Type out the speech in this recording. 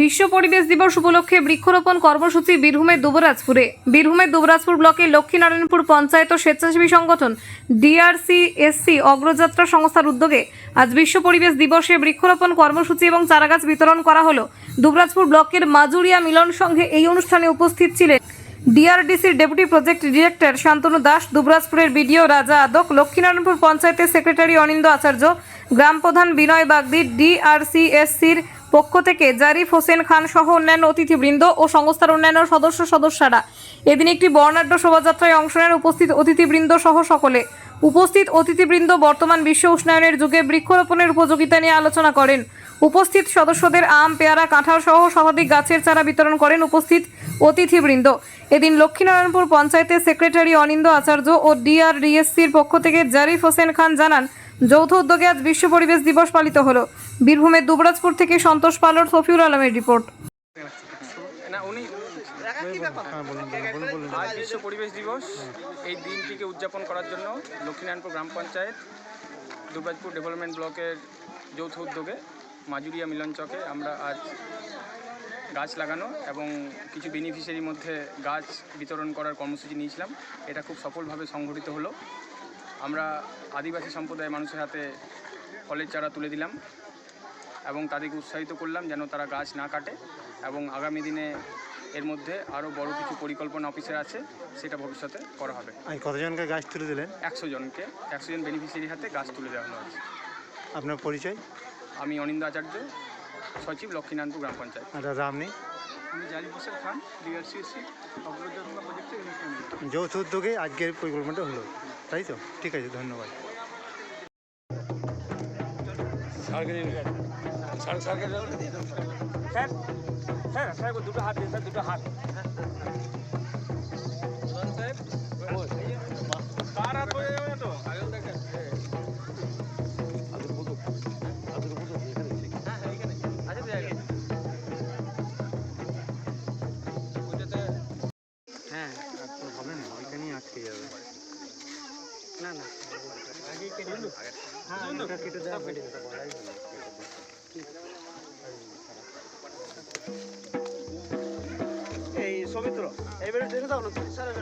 বিশ্ব পরিবেশ দিবস উপলক্ষে বৃক্ষরোপণ কর্মসূচি বীরভূমের দুবরাজপুরে। বীরভূমের দুবরাজপুর ব্লকের লক্ষ্মীনারায়ণপুর পঞ্চায়েত ও স্বেচ্ছাসেবী সংগঠন ডিআরসিএসসি অগ্রযাত্রা সংস্থার উদ্যোগে আজ বিশ্ব পরিবেশ দিবসে বৃক্ষরোপণ কর্মসূচি এবং চারাগাছ বিতরণ করা হলো। দুবরাজপুর ব্লকের মাজুরিয়া মিলন সংঘে এই অনুষ্ঠানে উপস্থিত ছিলেন ডিআরডিসির deputy project director Shantanu Das, দুবরাজপুরের BDO Raja Adak, Lakshminarayanpur পঞ্চায়েতের সেক্রেটারি অনিন্দ আচার্য, গ্রাম প্রধান বিনয় বাগদি, ডিআরসিএসসির পক্ষ থেকে জারিফ হোসেন খান সহ অন্যান্য অতিথিবৃন্দ ও সংস্থার অন্যান্য সদস্য সদস্যরা। এদিন একটি বর্ণাঢ্য শোভাযাত্রায় অংশ নেন উপস্থিত অতিথিবৃন্দ সহ সকলে। উপস্থিত অতিথিবৃন্দ বর্তমান বিশ্ব উষ্ণায়নের যুগে বৃক্ষরোপণের উপযোগিতা নিয়ে আলোচনা করেন। উপস্থিত সদস্যদের আম, পেয়ারা, কাঁঠাল সহ শতাধিক গাছের চারা বিতরণ করেন উপস্থিত অতিথিবৃন্দ। এদিন লক্ষ্মীনারায়ণপুর পঞ্চায়েতের সেক্রেটারি অনিন্দ আচার্য ও ডিআরডিএসসির পক্ষ থেকে জারিফ হোসেন খান জানান যৌথ উদ্যোগে আজ বিশ্ব পরিবেশ দিবস পালিত হলো। বীরভূমের দুবরাজপুর থেকে সন্তোষ পালর সফিউল আলমের রিপোর্ট। উনি আজ বিশ্ব পরিবেশ দিবস। এই দিনটিকে উদযাপন করার জন্য লক্ষ্মীনারায়ণপুর গ্রাম পঞ্চায়েত দুবরাজপুর ডেভেলপমেন্ট ব্লকের যৌথ উদ্যোগে মাজুরিয়া মিলন চকে আমরা আজ গাছ লাগানো এবং কিছু বেনিফিশিয়ারির মধ্যে গাছ বিতরণ করার কর্মসূচি নিয়েছিলাম। এটা খুব সফলভাবে সংগঠিত হলো। আমরা আদিবাসী সম্প্রদায়ের মানুষের হাতে ফলের চারা তুলে দিলাম এবং তাদেরকে উৎসাহিত করলাম যেন তারা গাছ না কাটে এবং আগামী দিনে এর মধ্যে আরও বড় কিছু পরিকল্পনা অফিসের আছে সেটা ভবিষ্যতে করা হবে। কতজনকে গাছ তুলে দিলেন? একশো জনকে একশো জন বেনিফিশিয়ারির হাতে গাছ তুলে দেওয়া হয়েছে আপনার পরিচয়? আমি অনিন্দ আচার্য সচিব লক্ষ্মীনারায়ণপুর গ্রাম পঞ্চায়েত। দাদা আপনি আমি জালিম খান ডিআরসিএসসি অগ্রযাত্রা প্রজেক্টের যৌথ উদ্যোগে আজকের পরিকল্পনাটা হলো তাই তো? ঠিক আছে ধন্যবাদ। দুটো হাত দিন দুটো হাত। না না হ্যাঁ ওটা কেটে দেওয়া এই সৌমিত্র এইবারে দেখে দাও না তুমি সারা